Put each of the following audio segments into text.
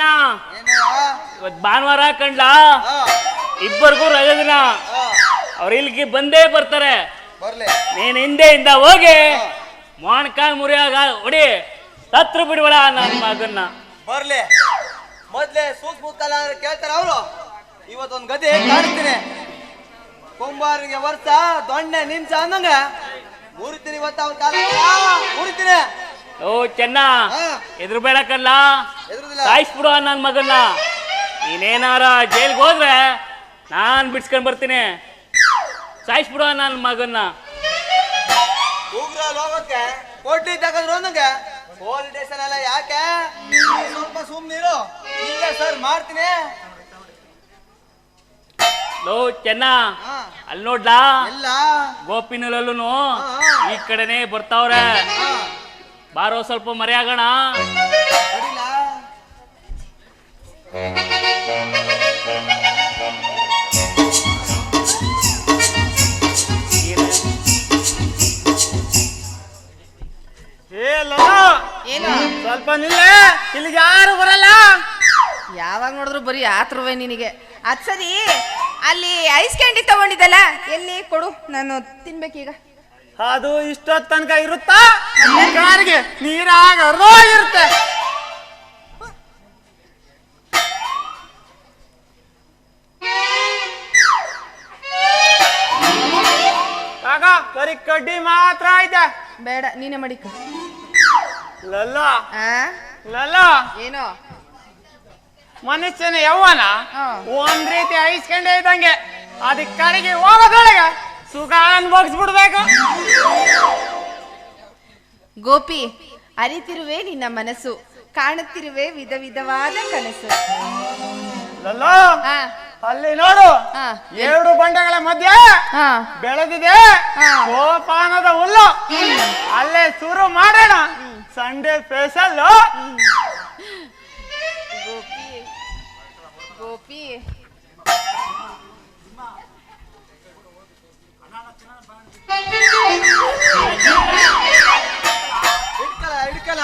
ಏನಯ್ಯ? ಇವತ್ ಭಾನುವಾರ ಕಂಡ್ಲ? ಇಬ್ಬರಿಗೂ ರಜೆ ದಿನ. ಅವ್ರ ಅವ್ರು ಇಲ್ಲಿಗೆ ಬಂದೇ ಬರ್ತಾರೆ. ನೀನ್ ಹಿಂದೆ ಇಂದ ಹೋಗಿ ಮೊಣಕಾಲ್ ಮುರಿಯಾಗ ಹೊಡಿ. ತತ್ರ ಬಿಡ್ಬೇಡ ನನ್ನ ಮಗನ್ನ. ಬರ್ಲಿ. ಮೊದ್ಲೇ ಸೂಕ್ಷ್ಮ ಕಾಲ ಕೇಳ್ತಾರೆ ಅವರು. ಇವತ್ತೊಂದ್ ಗದೆ ಕಾಣಿಸ್ತೀನಿ ಕುಂಬಾರಿಗೆ ವರ್ಷ ದೊಣ್ಣೆ ನಿಂಚ ಅಂದಂಗ. ಮುರಿತೀನಿ ಇವತ್ತ ಅವ್ನ ಕಾಲ ಮುರಿತೀನಿ. ಓ ಚೆನ್ನ. ಎದುರು ಬೇಡ ಕಲ್ಲ ಎದುರುದಿಲ್ಲ ಸಾಯಿಸ್ಬಿಡು ನನ್ನ ಮಗನ್ನ. ನೀನೇನಾರ ಜೈಲ್ಗೆ ಹೋದ್ರೆ ನಾನ್ ಬಿಡ್ಸ್ಕೊಂಡ್ ಬರ್ತೀನಿ. ಸಾಯಿಸ್ಬಿಡು ನನ್ನ ಮಗನ್ನ. ಉಗ್ರ ಹೋಗೋಕೆ ಕೊಡ್ಲಿ ತಗದ್ರು ಅನ್ನಂಗ ಪೊಲೀಸ್ ಸ್ಟೇಷನ್ ಎಲ್ಲ ಯಾಕೆ? ಸ್ವಲ್ಪ ಸುಮ್ನಿರು. ಇಲ್ಲ ಸರ್ ಮಾಡ್ತೀನಿ. ಲೋ ಚೆನ್ನ. ಅಲ್ಲಿ ನೋಡ್ಲಾ? ಗೋಪಿನಲ್ಲೂ. ಈ ಕಡೆನೇ ಬರ್ತಾವ್ರೆ. ಬಾರೋ ಸ್ವಲ್ಪ ಮರೆಯಾಗೋಣ. ಸ್ವಲ್ಪ ನಿಲ್ಲೆ. ಇಲ್ಲಿಗೆ ಯಾರು ಬರಲ್ಲ. ಯಾವಾಗ ನೋಡಿದ್ರು ಬರೀ ಆತರುವೆ ನಿನಗೆ. ಅದ್ ಸರಿ ಅಲ್ಲಿ ಐಸ್ ಕ್ಯಾಂಡಿ ತಗೊಂಡಿದ್ದಲ್ಲ ಎಲ್ಲಿ ಕೊಡು ನಾನು ತಿನ್ಬೇಕೀಗ. ಅದು ಇಷ್ಟೊತ್ತು ತನಕ ಇರುತ್ತಾ ನೀರಾಗ ಇರುತ್ತೆ. ಆಗ ಬರೀ ಕಡ್ಡಿ ಮಾತ್ರ ಐತೆ ಬೇಡ ನೀನೇ ಮಡಿಕ. ಲಲ್ಲ. ಆ? ಲಲ್ಲ. ಏನೋ? ಮನುಷ್ಯನ ಯವ್ವನ ಹಾ. ಒಂದ್ ರೀತಿ ಐಸ್ಕೊಂಡೇ ಇದ್ದಂಗೆ. ಅದಕ್ಕೆ ಕಡೆಗೆ ಹೋಗೋದೊಳಗೆ ಸುಖ ಅನ್ಭೋಗಿಸ್ಬಿಡ್ಬೇಕು ಗೋಪಿ ಅರಿತಿರುವೆ ನಿನ್ನ ಮನಸ್ಸು ಕಾಣುತ್ತಿರುವೆ ವಿಧ ವಿಧವಾದ ಕನಸು. ಲಲ್ಲ. ಆ ಅಲ್ಲಿ ನೋಡು ಎರಡು ಬಂಡೆಗಳ ಮಧ್ಯೆ ಹಾ. ಬೆಳೆದಿದೆ ಹಾ. ಸೋಪಾನದ ಹುಲ್ಲು. ಅಲ್ಲೇ ಶುರು ಮಾಡೋಣ. Sunday special Gopi. ಗೋಪಿ. ಹಿಡ್ಕಲ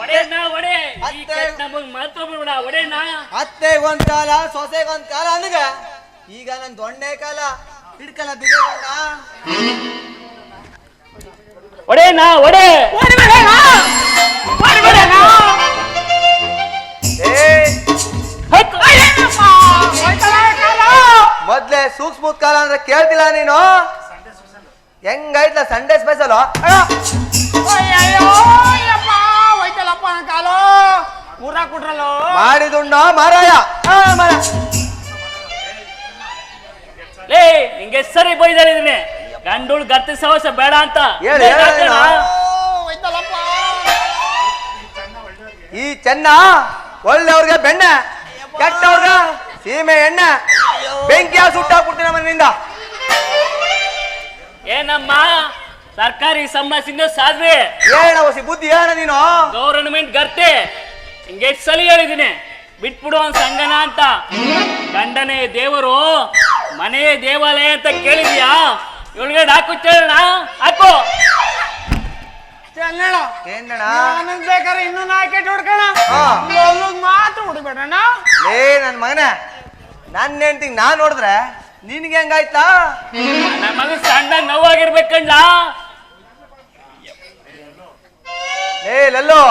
ಒಡೆಯಣ್ಣ ಒಡೆ ನಮಗ್ ಮಾತ್ರ ಬಿಡ್ಬೇಡ ಒಡೆಯಣ್ಣ ಅತ್ತೆಗೊಂದ್ ಕಾಲ ಸೊಸೆಗೊಂದ್ ಕಾಲ ಅನ್ಗ ಈಗ ನನ್ ದೊಣ್ಣೆ ಕಾಲ ಹಿಡ್ಕಲ ಬಿಗಲ್ಲ ಒಡೆಯಣ್ಣ ಒಡೆ. ಹತ್ತು. ಮೊದ್ಲೇ ಸೂಕ್ಷ್ಮ ಕಾಲ ಅಂದ್ರೆ ಕೇಳ್ತಿಲ್ಲ ನೀನು? ಹೆಂಗೈತ್ಲ ಸಂಡೇ ಸ್ಪೆಷಲ್ ಮಾಡಿದುಂಡ ಮಾರಾಯ. ಆ, ಮಾರ. ಲೇ ನಿಂಗೆ ಸರಿ ಬೈದಾರೆ ಇದನ್ನೇ ಗಂಡುಳ್ ಗರ್ತಿ ಸಹವಾಸ ಬೇಡ ಅಂತ. ಹೇಳು, ಹೇಳು, ಹೇಳು. ಈ ಚೆನ್ನ ಒಳ್ಳೆಯವ್ರಿಗೆ ಬೆಣ್ಣೆ ಕೆಟ್ಟವ್ರಗ ಸೀಮೆ ಎಣ್ಣೆ ಬೆಂಕಿ ಸುಟ್ಟಾಕ್ಬಿಡ್ತೀನಿ ಮನೆಯಿಂದ. ಏನಮ್ಮ? ಸರ್ಕಾರಿ ಸಂಬಳದಿಂದ ಸಾಧ್ವಿ. ಹೇಳ ಹೊಸಿ ಬುದ್ಧಿ ಏನ ನೀನು? ಗೌರ್ಮೆಂಟ್ ಗರ್ತೆ. ಹಿಂಗೆ ಎಷ್ಟ್ ಸಲ ಹೇಳಿದೀನಿ ಬಿಟ್ಬಿಡು ಅವ್ನ್ ಸಂಗನ ಅಂತ. ಗಂಡನೇ ದೇವರು ಮನೆಯ ದೇವಾಲಯ ಅಂತ ಕೇಳಿದ್ಯಾ? ಇವಳಿಗೆ ಹಾಕು ಚೇಳಣ ಹಾಕು. ಏನಣ್ಣ ಬೇಕಾದ್ರೆ ಇನ್ನೂ ನಾಲ್ಕೇಟ್ ಹುಡ್ಕೋಣ. ಹಾ. ಮಾತ್ರ ಹೊಡಿಬೇಡಣ್ಣ. ಏ ನನ್ ಮಗನ. ನನ್ನ ಹೆಂಡ್ತಿಗ್ ನಾನ್ ನೋಡಿದ್ರೆ ನಿನ್ಗೆ ಹೆಂಗಾಯ್ತಾ? ನನ್ನ ಮಗ ಸಣ್ಣ ನೋವಾಗಿರ್ಬೇಕಂಡ ಲೇ ಲಲ್ಲೋ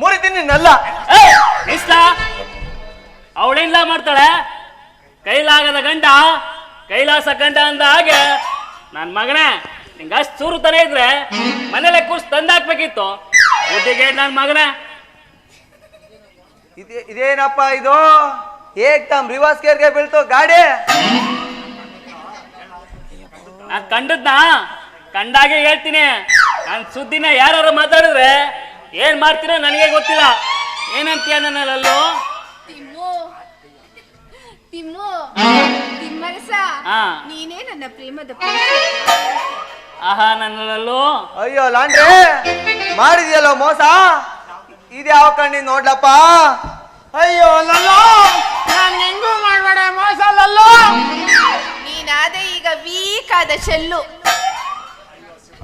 ಮುರಿತೀನಿ ನಲ್ಲ. ಇಷ್ಟ? ಅವಳಿಲ್ಲ ಮಾಡ್ತಾಳೆ? ಕೈಲಾಗದ ಗಂಡ ಕೈಲಾಸ ಗಂಡ ಅಂದ ಹಾಗೆ ನನ್ನ ಮಗನೇ ನಿಂಗೆ ಅಷ್ಟು ಚೂರುತನ ಇದ್ರೆ ಮನೇಲೆ ಕೂರ್ಸ್ ತಂದಾಕ್ಬೇಕಿತ್ತು. ಬುದ್ಧಿಗೆ ನನ್ನ ಮಗನೇ. ಇದೇ ಇದೇನಪ್ಪ ಇದು? ಏಕ್ದಮ್ ರಿವರ್ಸ್ ಗೇರ್ಗೆ ಬೀಳ್ತು ಗಾಡಿ? ನಾನು ಕಂಡದ್ನ? ಕಂಡಾಗೆ ಹೇಳ್ತೀನಿ. ನನ್ನ ಸುದ್ದಿನ ಯಾರು ಮಾತಾಡಿದ್ರೆ ಏನ್ ಮಾಡ್ತೀನೋ ನನಗೆ ಗೊತ್ತಿಲ್ಲ. ಏನಂತೀಯ ನನ್ನಲ್ಲೂ ತಿಮ್ಮು. ತಿಮ್ಮು. ತಿಮ್ಮರಸ ಹಾ. ನೀನೇ ನನ್ನ ಪ್ರೇಮದ ಆಹಾ ನನ್ನಲ್ಲೂ ಅಯ್ಯೋ ಲಾಂಡ್ರಿ. ಮಾಡಿದ್ಯಲ್ಲೋ ಮೋಸ? ಇದ್ಯಾವ ಕಣ್ಣಿ ನೋಡ್ಲಪ್ಪ? ಅಯ್ಯೋ ಲಲ್ಲೋ ನಾನು ಹೆಂಗೂ ಮಾಡ್ಬೇಡ ಮೋಸ ಲಲ್ಲೋ ನೀನಾದೆ ಈಗ ವೀಕ್ ಆದ ಶೆಲ್ಲು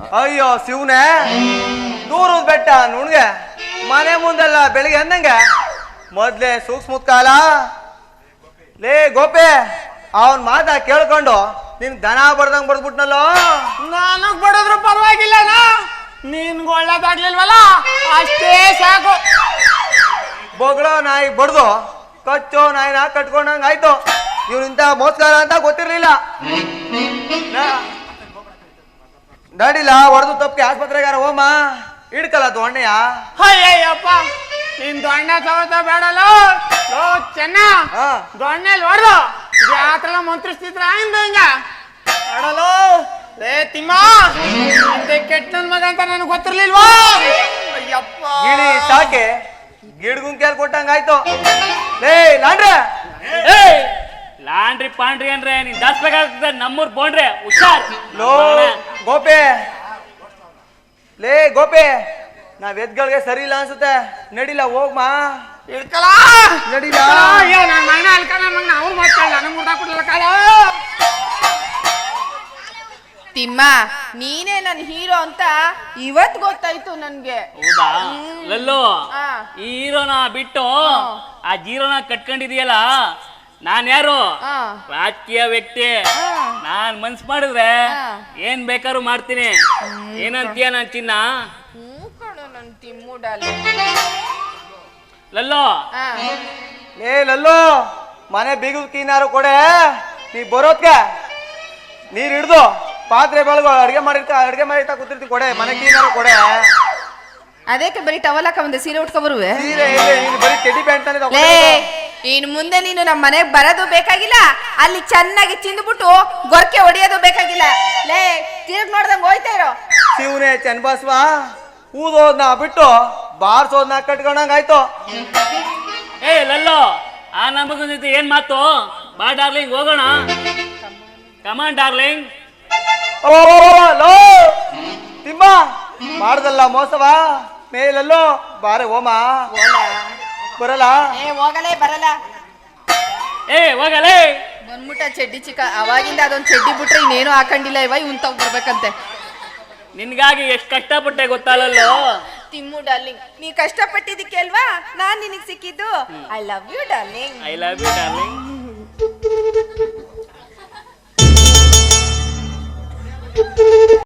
ಅಯ್ಯೋ ಶಿವನೇ. ದೂರದ ಬೆಟ್ಟ ನುಣ್ಗೆ. ಮನೆ ಮುಂದೆಲ್ಲ ಬೆಳಿಗ್ಗೆ ಅಂದಂಗೆ ಮೊದ್ಲೇ ಸೂಕ್ಷ್ಮ ಕಾಲ. ಲೇ ಗೋಪೆ ಅವನ್ ಮಾತ ಕೇಳ್ಕೊಂಡು ನಿನ್ ದನ ಬಡ್ದಂಗ್ ಬಡ್ದ್ಬಿಟ್ನಲ್ಲೋ? ನನಗ್ ಬಡದ್ರು ಪರವಾಗಿಲ್ಲ ನಿನ್ಗೆ ಒಳ್ಳೇದಾಗ್ಲಿಲ್ವಲ್ಲ? ಅಷ್ಟೇ ಸಾಕು. ಬೊಗಳೋ ನಾಯಿ ಬಡ್ದು ಕಚ್ಚೋ ನಾಯಿನ ಕಟ್ಕೊಂಡಂಗ ಆಯ್ತು. ಇವ್ನಿಂತ ಮೋಸ್ಕಾರ ಅಂತ ಗೊತ್ತಿರ್ಲಿಲ್ಲ. ನಡಿಲ್ಲ ಹೊಡೆದು ತಪ್ಪಿ ಆಸ್ಪತ್ರೆಗಾರ ಹೋಮ. ಹಿಡ್ಕಲ್ಲ ದೊಣ್ಣೆಯ ಅಯ್ಯಯ್ಯಪ್ಪ ನಿನ್ ದೊಣ್ಣೆ ಸವತ ಬೇಡಲ್ಲ? ಲೋ ಚೆನ್ನ. ಹಾ. ದೊಣ್ಣೆಲ್ ಹೊಡ್ದು. ಜಾತ್ರೆಲ್ಲ ಮಂತ್ರಿಸ್ತಿದ್ರ? ಹಿಂದ ಹಿಂಗ. ಅಡಲು ಲೇ ತಿಮ್ಮ ಅಂತೆ ಕೆಟ್ಟ ನನ್ ಮಗ ಅಂತ ನನಗೆ ಗೊತ್ತಿರ್ಲಿಲ್ವಾ? ಅಯ್ಯಪ್ಪ. ಗಿಳಿ ಸಾಕೆ? ಕೇಳಿ ಕೊಟ್ಟಂಗಾಯ್ತು ಲೇ ಲಾಂಡ್ರೆ. ಏಯ್. ಲಾಂಡ್ರಿ ಪಾಂಡ್ರಿ ಅಂದ್ರೆ ನೀನ್ ದಾಸ್ಬೇಕಾಗ್ತದೆ ನಮ್ಮೂರ್ ಬೋಂಡ್ರೆ. ಹುಷಾರ್. ಲೋ ಗೋಪೆ. ಲೇ ಗೋಪೆ ನಾವ್ ಎದ್ಗಳಿಗೆ ಸರಿ ಇಲ್ಲ ಅನ್ಸುತ್ತೆ. ನಡಿಲ್ಲ ಹೋಗ್ಮಾ. ಇಳ್ಕಲ ನಡಿಲ್ಲ ಏ ನನ್ನ ಮಗನ ಅಲ್ಕ ನನ್ನ ಮಗನ ಅವ್ರು ಮಾಡ್ಕೊಳ್ಳ ನನಗೆ ಮುರ್ದಾಕ್ಬಿಟ್ರಲ್ಲ ಕಾಲ. ತಿಮ್ಮ ನೀನೇ ನನ್ನ ಹೀರೋ ಅಂತ ಇವತ್ ಗೊತ್ತಾಯ್ತು ನನ್ಗೆ. ಹೌದಾ? ಲಲ್ಲೋ ಆ. ಈ ಹೀರೋನ ಬಿಟ್ಟು ಆ ಜೀರೋನ ಕಟ್ಕೊಂಡಿದೀಯಲ್ಲ? ನಾನ್ ಯಾರು. ರಾಜಕೀಯ ವ್ಯಕ್ತಿ. ನಾನ್ ಮನ್ಸ್ ಮಾಡಿದ್ರೆ. ಏನ್ ಬೇಕಾದ್ರೂ ಮಾಡ್ತೀನಿ. ಏನಂತೀಯ ನಾನ್ ಚಿನ್ನ? ಲಲ್ಲೋ. ಏ ಲಲ್ಲೋ ಮನೆ ಬೀಗದ ಕೀನಾರು ಕೊಡೆ ನೀ ಬರೋದ್ಕೆ? ನೀರ್ ಹಿಡ್ದು ಪಾತ್ರೆ ಬೆಳಗು ಅಡ್ಗೆ ಮಾಡಿರ್ತ ಅಡ್ಗೆ ಮಾಡಿರ್ತಾ ಕೂತಿರ್ತಿ ಕೊಡೆ ಮನೆ ಕೀನಾರು ಕೊಡೆ. ಅದಕ್ಕೆ ಬರೀ ಟವಲ್ ಹಾಕ ಬಂದೆ ಸೀರೆ ಉಟ್ಕೊ ಬರುವೆ. ಸೀರೆ ಇಲ್ಲಿ ಬರೀ ಟೆಡಿ ಪ್ಯಾಂಟ್ ತಾನೇ. ಇನ್ ಮುಂದೆ ನೀನು ನಮ್ಮ ಮನೆಗೆ ಬರೋದು ಬೇಕಾಗಿಲ್ಲ. ಅಲ್ಲಿ ಚೆನ್ನಾಗಿ ತಿಂದ್ಬಿಟ್ಟು ಗೊರ್ಕೆ ಹೊಡೆಯೋದು ಬೇಕಾಗಿಲ್ಲ. ಲೇ ತಿರುಗ್ ನೋಡ್ದಂಗ್ ಹೋಯ್ತಾ ಇರೋ. ಶಿವನೇ ಚನ್ನಬಸವ ಊದೋದ್ನ ಬಿಟ್ಟು ಬಾರ್ಸೋದ್ನ ಕಟ್ಕೊಂಡಂಗ ಆಯ್ತು. ಏ ಲಲ್ಲೋ ಆ ನಮಗನ ಜೊತೆ ಏನ್ ಮಾತು? ಬಾ ಡಾರ್ಲಿಂಗ್ ಹೋಗೋಣ. Come on darling. ಓ ಲೋ. ತಿಮ್ಮ. ಮಾಡ್ದಲ್ಲ ಮೋಸವಾ? ಮೇಲಲ್ಲೋ ಬಾರೆ ಓಮ ಬರಲ್ಲ? ಏ ಹೋಗಲೇ ಬರಲ್ಲ. ಏ ಹೋಗಲೇ. ಬಂದ್ಬಿಟ್ಟ ಚಡ್ಡಿ ಚಿಕ್ಕ ಅವಾಗಿಂದ ಅದೊಂದು ಚಡ್ಡಿ ಬಿಟ್ರೆ ಇನ್ನೇನು ಹಾಕೊಂಡಿಲ್ಲ. ಇವ ಇವನ್ ತಗ್ ಬರ್ಬೇಕಂತೆ. ನಿನ್ಗಾಗಿ ಎಷ್ಟು ಕಷ್ಟಪಟ್ಟೆ ಗೊತ್ತಾಗಲ್ಲೋ ತಿಮ್ಮು ಡಾರ್ಲಿಂಗ್ ನೀ ಕಷ್ಟಪಟ್ಟಿದ್ದಕ್ಕೆ ಅಲ್ವಾ? ನಾನ್ ನಿನಗ್ ಸಿಕ್ಕಿದ್ದು. I love you darling I love you darling